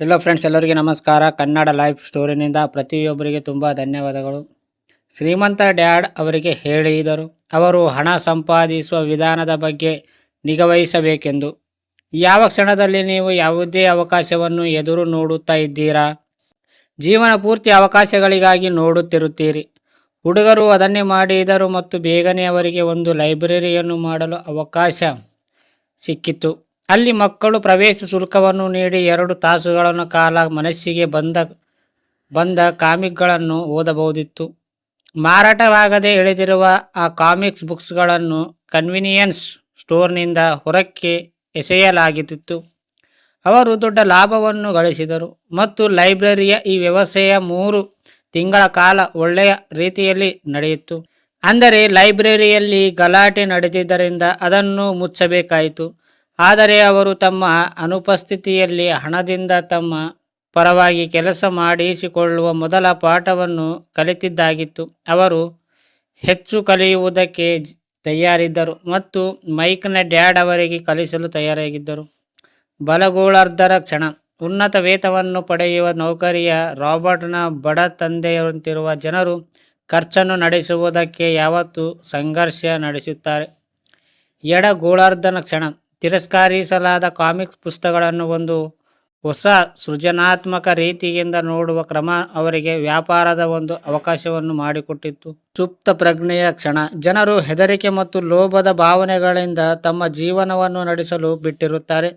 ಎಲ್ಲೋ friends ಎಲ್ಲರಿಗೆ ನಮಸ್ಕಾರ. Kannada life ಸ್ಟೋರಿನಿಂದ ಪ್ರತಿಯೊಬ್ಬರಿಗೆ ತುಂಬ ಧನ್ಯವಾದಗಳು. ಶ್ರೀಮಂತ ಡ್ಯಾಡ್ ಅವರಿಗೆ ಹೇಳಿದರು ಅವರು ಹಣ ಸಂಪಾದಿಸುವ ವಿಧಾನದ ಬಗ್ಗೆ ನಿಗವಹಿಸಬೇಕೆಂದು. ಯಾವ ಕ್ಷಣದಲ್ಲಿ ನೀವು ಯಾವುದೇ ಅವಕಾಶವನ್ನು ಎದುರು ನೋಡುತ್ತಾ ಇದ್ದೀರಾ? ಜೀವನ ಪೂರ್ತಿ ಅವಕಾಶಗಳಿಗಾಗಿ ನೋಡುತ್ತಿರುತ್ತೀರಿ. ಹುಡುಗರು ಅದನ್ನೇ ಮಾಡಿದರು ಮತ್ತು ಬೇಗನೆ ಅವರಿಗೆ ಒಂದು ಲೈಬ್ರರಿಯನ್ನು ಮಾಡಲು ಅವಕಾಶ ಸಿಕ್ಕಿತು. ಅಲ್ಲಿ ಮಕ್ಕಳು ಪ್ರವೇಶ ಶುಲ್ಕವನ್ನು ನೀಡಿ ಎರಡು ತಾಸುಗಳನ್ನು ಕಾಲ ಮನಸ್ಸಿಗೆ ಬಂದ ಬಂದ ಕಾಮಿಕ್ಗಳನ್ನು ಓದಬಹುದಿತ್ತು. ಮಾರಾಟವಾಗದೆ ಎಳೆದಿರುವ ಆ ಕಾಮಿಕ್ಸ್ ಬುಕ್ಸ್ಗಳನ್ನು ಕನ್ವಿನಿಯನ್ಸ್ ಸ್ಟೋರ್ನಿಂದ ಹೊರಕ್ಕೆ ಎಸೆಯಲಾಗುತ್ತಿತ್ತು. ಅವರು ದೊಡ್ಡ ಲಾಭವನ್ನು ಗಳಿಸಿದರು ಮತ್ತು ಲೈಬ್ರರಿಯ ಈ ವ್ಯವಸ್ಥೆಯ ಮೂರು ತಿಂಗಳ ಕಾಲ ಒಳ್ಳೆಯ ರೀತಿಯಲ್ಲಿ ನಡೆಯಿತು. ಅಂದರೆ ಲೈಬ್ರರಿಯಲ್ಲಿ ಗಲಾಟೆ ನಡೆದಿದ್ದರಿಂದ ಅದನ್ನು ಮುಚ್ಚಬೇಕಾಯಿತು. ಆದರೆ ಅವರು ತಮ್ಮ ಅನುಪಸ್ಥಿತಿಯಲ್ಲಿ ಹಣದಿಂದ ತಮ್ಮ ಪರವಾಗಿ ಕೆಲಸ ಮಾಡಿಸಿಕೊಳ್ಳುವ ಮೊದಲ ಪಾಠವನ್ನು ಕಲಿತಿದ್ದಾಗಿತ್ತು. ಅವರು ಹೆಚ್ಚು ಕಲಿಯುವುದಕ್ಕೆ ತಯಾರಿದ್ದರು ಮತ್ತು ಮೈಕ್ನ ಡ್ಯಾಡ್ ಅವರಿಗೆ ಕಲಿಸಲು ತಯಾರಾಗಿದ್ದರು. ಬಲಗೋಳಾರ್ಧರ ಕ್ಷಣ, ಉನ್ನತ ವೇತವನ್ನು ಪಡೆಯುವ ನೌಕರಿಯ ರಾಬರ್ಟ್ನ ಬಡ ತಂದೆಯಂತಿರುವ ಜನರು ಖರ್ಚನ್ನು ನಡೆಸುವುದಕ್ಕೆ ಯಾವತ್ತೂ ಸಂಘರ್ಷ ನಡೆಸುತ್ತಾರೆ. ಎಡಗೋಳಾರ್ಧನ ಕ್ಷಣ ತಿರಸ್ಕರಿಸಲಾದ ಕಾಮಿಕ್ಸ್ ಪುಸ್ತಕಗಳನ್ನು ಒಂದು ಹೊಸ ಸೃಜನಾತ್ಮಕ ರೀತಿಯಿಂದ ನೋಡುವ ಕ್ರಮ ಅವರಿಗೆ ವ್ಯಾಪಾರದ ಒಂದು ಅವಕಾಶವನ್ನು ಮಾಡಿಕೊಟ್ಟಿತ್ತು. ಸುಪ್ತ ಪ್ರಜ್ಞೆಯ ಕ್ಷಣ. ಜನರು ಹೆದರಿಕೆ ಮತ್ತು ಲೋಭದ ಭಾವನೆಗಳಿಂದ ತಮ್ಮ ಜೀವನವನ್ನು ನಡೆಸಲು ಬಿಟ್ಟಿರುತ್ತಾರೆ.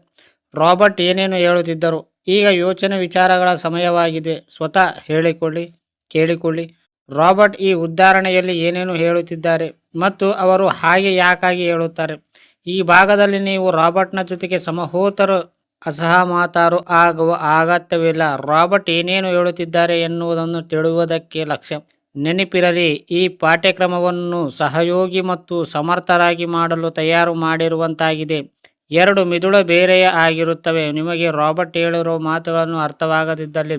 ರಾಬರ್ಟ್ ಏನೇನು ಹೇಳುತ್ತಿದ್ದರು? ಈಗ ಯೋಚನೆ ವಿಚಾರಗಳ ಸಮಯವಾಗಿದೆ. ಸ್ವತಃ ಹೇಳಿಕೊಳ್ಳಿ, ಕೇಳಿಕೊಳ್ಳಿ. ರಾಬರ್ಟ್ ಈ ಉದಾಹರಣೆಯಲ್ಲಿ ಏನೇನು ಹೇಳುತ್ತಿದ್ದಾರೆ ಮತ್ತು ಅವರು ಹಾಗೆ ಯಾಕಾಗಿ ಹೇಳುತ್ತಾರೆ? ಈ ಭಾಗದಲ್ಲಿ ನೀವು ರಾಬರ್ಟ್ನ ಜೊತೆಗೆ ಸಮಹೋತರು, ಅಸಹಮತಾರು ಆಗುವ ಅಗತ್ಯವಿಲ್ಲ. ರಾಬರ್ಟ್ ಏನೇನು ಹೇಳುತ್ತಿದ್ದಾರೆ ಎನ್ನುವುದನ್ನು ತಿಳಿಯುವುದಕ್ಕೆ ಲಕ್ಷ್ಯ ನೆನಪಿರಲಿ, ಈ ಪಾಠ್ಯಕ್ರಮವನ್ನು ಸಹಯೋಗಿ ಮತ್ತು ಸಮರ್ಥರಾಗಿ ಮಾಡಲು ತಯಾರು ಮಾಡಿರುವಂತಾಗಿದೆ. ಎರಡು ಮಿದುಳ ಬೇರೆಯ ಆಗಿರುತ್ತವೆ. ನಿಮಗೆ ರಾಬರ್ಟ್ ಹೇಳಿರುವ ಮಾತುಗಳನ್ನು ಅರ್ಥವಾಗದಿದ್ದಲ್ಲಿ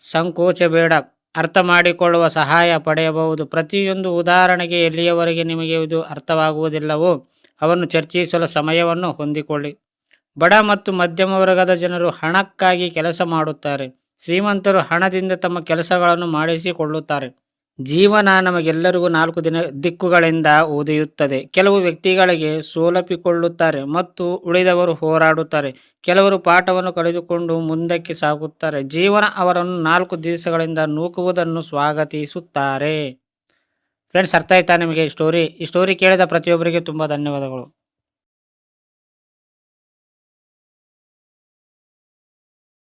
ಸಂಕೋಚ ಬೇಡ. ಅರ್ಥ ಮಾಡಿಕೊಳ್ಳುವ ಸಹಾಯ ಪಡೆಯಬಹುದು. ಪ್ರತಿಯೊಂದು ಉದಾಹರಣೆಗೆ ಎಲ್ಲಿಯವರೆಗೆ ನಿಮಗೆ ಇದು ಅರ್ಥವಾಗುವುದಿಲ್ಲವೋ ಅವನ್ನು ಚರ್ಚಿಸಲು ಸಮಯವನ್ನು ಹೊಂದಿಕೊಳ್ಳಿ. ಬಡ ಮತ್ತು ಮಧ್ಯಮ ವರ್ಗದ ಜನರು ಹಣಕ್ಕಾಗಿ ಕೆಲಸ ಮಾಡುತ್ತಾರೆ. ಶ್ರೀಮಂತರು ಹಣದಿಂದ ತಮ್ಮ ಕೆಲಸಗಳನ್ನು ಮಾಡಿಸಿಕೊಳ್ಳುತ್ತಾರೆ. ಜೀವನ ನಮಗೆಲ್ಲರಿಗೂ ನಾಲ್ಕು ದಿನ ದಿಕ್ಕುಗಳಿಂದ ಓದಿಯುತ್ತದೆ ಕೆಲವು ವ್ಯಕ್ತಿಗಳಿಗೆ ಸೋಲಪಿಕೊಳ್ಳುತ್ತಾರೆ ಮತ್ತು ಉಳಿದವರು ಹೋರಾಡುತ್ತಾರೆ. ಕೆಲವರು ಪಾಠವನ್ನು ಕಳೆದುಕೊಂಡು ಮುಂದಕ್ಕೆ ಸಾಗುತ್ತಾರೆ. ಜೀವನ ಅವರನ್ನು ನಾಲ್ಕು ದಿವಸಗಳಿಂದ ನೂಕುವುದನ್ನು ಸ್ವಾಗತಿಸುತ್ತಾರೆ. ಫ್ರೆಂಡ್ಸ್ ಅರ್ಥ ಆಯ್ತಾ ನಿಮಗೆ ಈ ಸ್ಟೋರಿ ಈ ಸ್ಟೋರಿ ಕೇಳಿದ ಪ್ರತಿಯೊಬ್ಬರಿಗೆ ತುಂಬ ಧನ್ಯವಾದಗಳು.